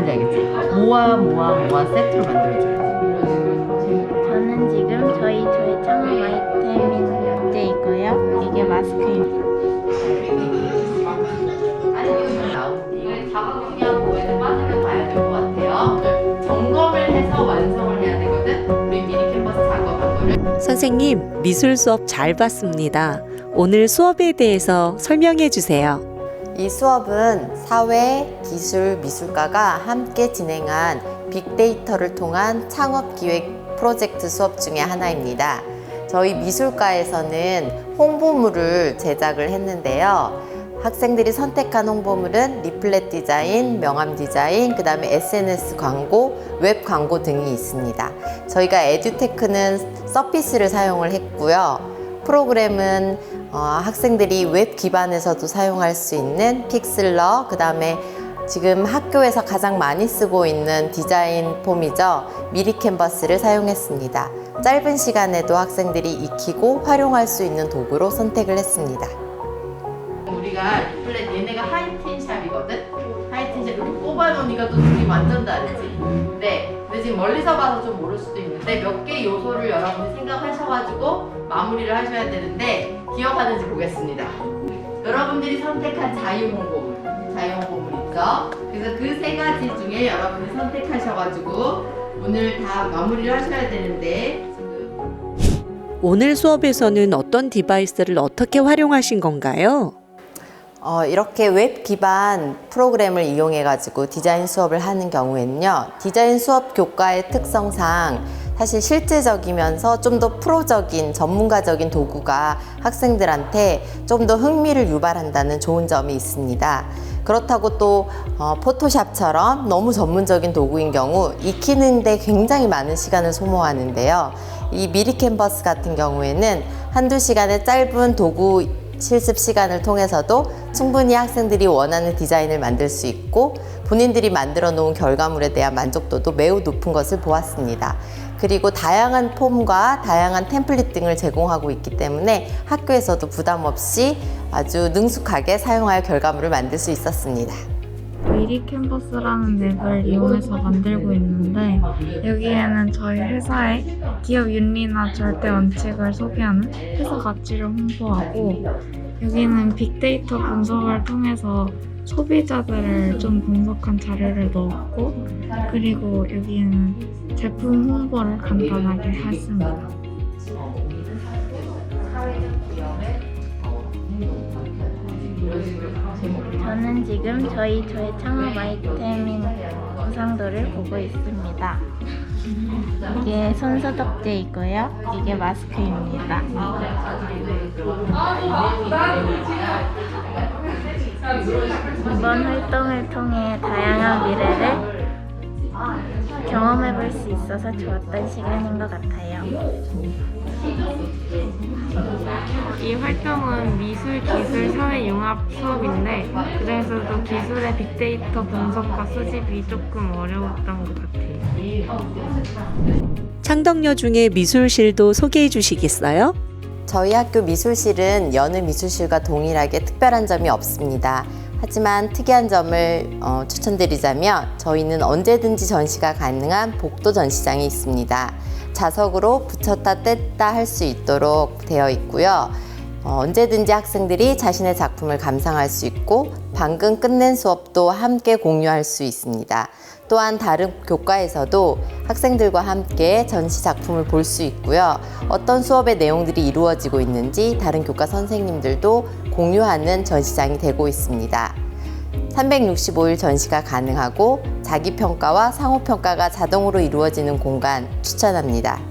말인지 알겠지? 모아 모아 모아 세트로 만들어줘요. 저는 지금 저희 저의 창업 아이템인 이고요. 이게 마스크입니다. 아니 이거 나오는데 이거 자가격리한 거에는 빠지면 봐야 될것 같아요. 점검을 해서 완성을 해야 되거든. 우리 미리 캔버스 작업한 거를. 선생님, 미술 수업 잘 봤습니다. 오늘 수업에 대해서 설명해 주세요. 이 수업은 사회, 기술, 미술과가 함께 진행한 빅데이터를 통한 창업 기획 프로젝트 수업 중에 하나입니다. 저희 미술과에서는 홍보물을 제작을 했는데요. 학생들이 선택한 홍보물은 리플렛 디자인, 명함 디자인, 그 다음에 SNS 광고, 웹 광고 등이 있습니다. 저희가 에듀테크는 서피스를 사용을 했고요. 프로그램은 어, 학생들이 웹 기반에서도 사용할 수 있는 픽슬러, 그 다음에 지금 학교에서 가장 많이 쓰고 있는 디자인 폼이죠. 미리 캔버스를 사용했습니다. 짧은 시간에도 학생들이 익히고 활용할 수 있는 도구로 선택을 했습니다. 우리가 리플렛 얘네가 하이틴 샵이거든. 하이틴 샵 이렇게 뽑아놓으니까 또 둘이 완전 다르지. 네. 근데 지금 멀리서 봐서 좀 모를 수도 있는데 몇 개 요소를 여러분이 생각하셔가지고 마무리를 하셔야 되는데 기억하는지 보겠습니다. 여러분들이 선택한 자유 홍보물, 자유 홍보물 있죠? 그래서 그 세 가지 중에 여러분이 선택하셔가지고 오늘 다 마무리를 하셔야 되는데 오늘 수업에서는 어떤 디바이스를 어떻게 활용하신 건가요? 어, 이렇게 웹 기반 프로그램을 이용해 가지고 디자인 수업을 하는 경우에는요. 디자인 수업 교과의 특성상 사실 실제적이면서 좀 더 프로적인 전문가적인 도구가 학생들한테 좀 더 흥미를 유발한다는 좋은 점이 있습니다. 그렇다고 또 어, 포토샵처럼 너무 전문적인 도구인 경우 익히는데 굉장히 많은 시간을 소모하는데요. 이 미리 캔버스 같은 경우에는 한두 시간의 짧은 도구 실습 시간을 통해서도 충분히 학생들이 원하는 디자인을 만들 수 있고 본인들이 만들어 놓은 결과물에 대한 만족도도 매우 높은 것을 보았습니다. 그리고 다양한 폼과 다양한 템플릿 등을 제공하고 있기 때문에 학교에서도 부담 없이 아주 능숙하게 사용하여 결과물을 만들 수 있었습니다. 미리 캔버스라는 앱을 이용해서 만들고 있는데 여기에는 저희 회사의 기업 윤리나 절대 원칙을 소개하는 회사 가치를 홍보하고 여기는 빅데이터 분석을 통해서 소비자들을 좀 분석한 자료를 넣었고 그리고 여기에는 제품 홍보를 간단하게 했습니다. 저는 지금 저희 저의 창업 아이템인 우상도를 보고 있습니다. 이게 손소독제이고요. 이게 마스크입니다. 이번 활동을 통해 다양한 미래를 경험해 볼 수 있어서 좋았던 시간인 것 같아요. 이 활동은 미술, 기술, 사회 융합 수업인데 그래서도 기술의 빅데이터 분석과 수집이 조금 어려웠던 것 같아요. 창덕여 중에 미술실도 소개해 주시겠어요? 저희 학교 미술실은 여느 미술실과 동일하게 특별한 점이 없습니다. 하지만 특이한 점을 어, 추천드리자면 저희는 언제든지 전시가 가능한 복도 전시장이 있습니다. 자석으로 붙였다 뗐다 할 수 있도록 되어 있고요. 어, 언제든지 학생들이 자신의 작품을 감상할 수 있고 방금 끝낸 수업도 함께 공유할 수 있습니다. 또한 다른 교과에서도 학생들과 함께 전시 작품을 볼 수 있고요. 어떤 수업의 내용들이 이루어지고 있는지 다른 교과 선생님들도 공유하는 전시장이 되고 있습니다. 365일 전시가 가능하고 자기평가와 상호평가가 자동으로 이루어지는 공간 추천합니다.